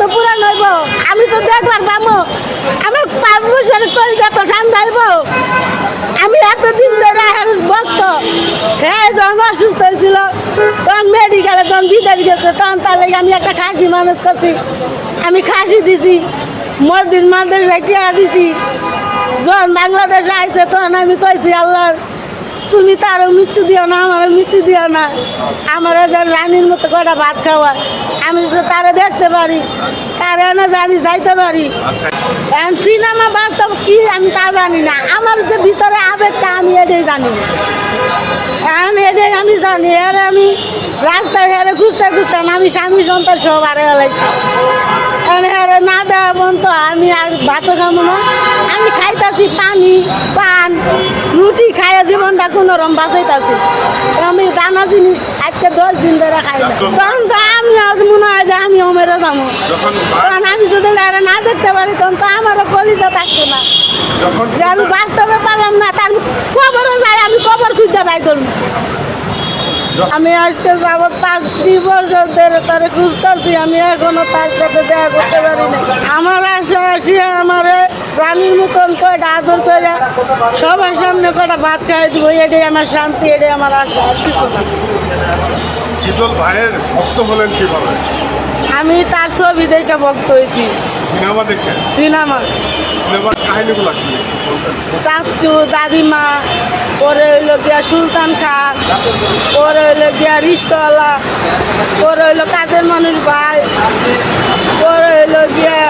তো পুরা নইব। আমি তো দেখবার পাবো আমার পাঁচ বছরের কলজা তো ঠান্ডা হইব আমি এতদিন ধরে ভক্ত। হ্যাঁ যখন অসুস্থ হয়েছিল, তখন মেডিকেলে যখন বিদেশ গেছে, তখন তার লাগে আমি একটা খাসি মানুষ করছি। আমি খাসি দিছি মসজিদ মাদ্রাসায় টিয়া দিছি। যখন বাংলাদেশে আইছে, তখন আমি কইছি, আল্লাহ তুমি তো তারও মৃত্যু দিও না আমারও মৃত্যু দিও না। আমার যেন রানীর মতো কটা ভাত খাওয়া। আমি তো তারা দেখতে পারি। তার যে আমি যাইতে পারি। আচ্ছা। এখন সিনেমা বাস্তব কি আমি তা জানি না। আমার যে ভিতরে আবেগটা আমি এটাই জানি। এখন এটাই আমি জানি। এর আমি রাস্তায় হেরে খুঁজতে খুঁজতে না আমি স্বামী সন্তান সব হারে গেলাইছি। হেরে না দেওয়া বন্ধ আমি আর ভাতও খাব না। আমি খাইতাছি পানি পান। জীবনটা কোনো রকম বাঁচাইতাছি আমি দানা জিনিস আজকে দশ দিন ধরে খাই তখন তো আমি আজ মনে হয় যে আমি ওমেরে যাব। তখন কারণ আমি যদি না দেখতে পারি তখন তো আমারও কলিজা থাকতো না। যে আমি বাস্তবে পারলাম না তার কবরও যায় আমি খবর খুঁজতে পাই করব আমি আজকে যাব পাঁচ বছর ধরে তারে খুঁজতেছি আমি এখনও তার সাথে দেখা করতে পারি আমার আশা আসি আমার প্রাণীর মতন কয়টা আদর করে সবার সামনে কয়টা ভাত খাই দিব এটাই আমার শান্তি এটাই আমার আশা আর কিছু না। হিজল ভাইয়ের ভক্ত হলেন কীভাবে? আমি তার ছবি দেখে ভক্ত হয়েছি। সিনেমা দেখে? সিনেমা। সিনেমার কাহিনীগুলো কি? বলতেন চাচু দাদিমা পরে হইল গিয়া সুলতান খান রিস্কওয়ালা ওর হইল কাজের মানুষ ভাই ওর হইল গিয়া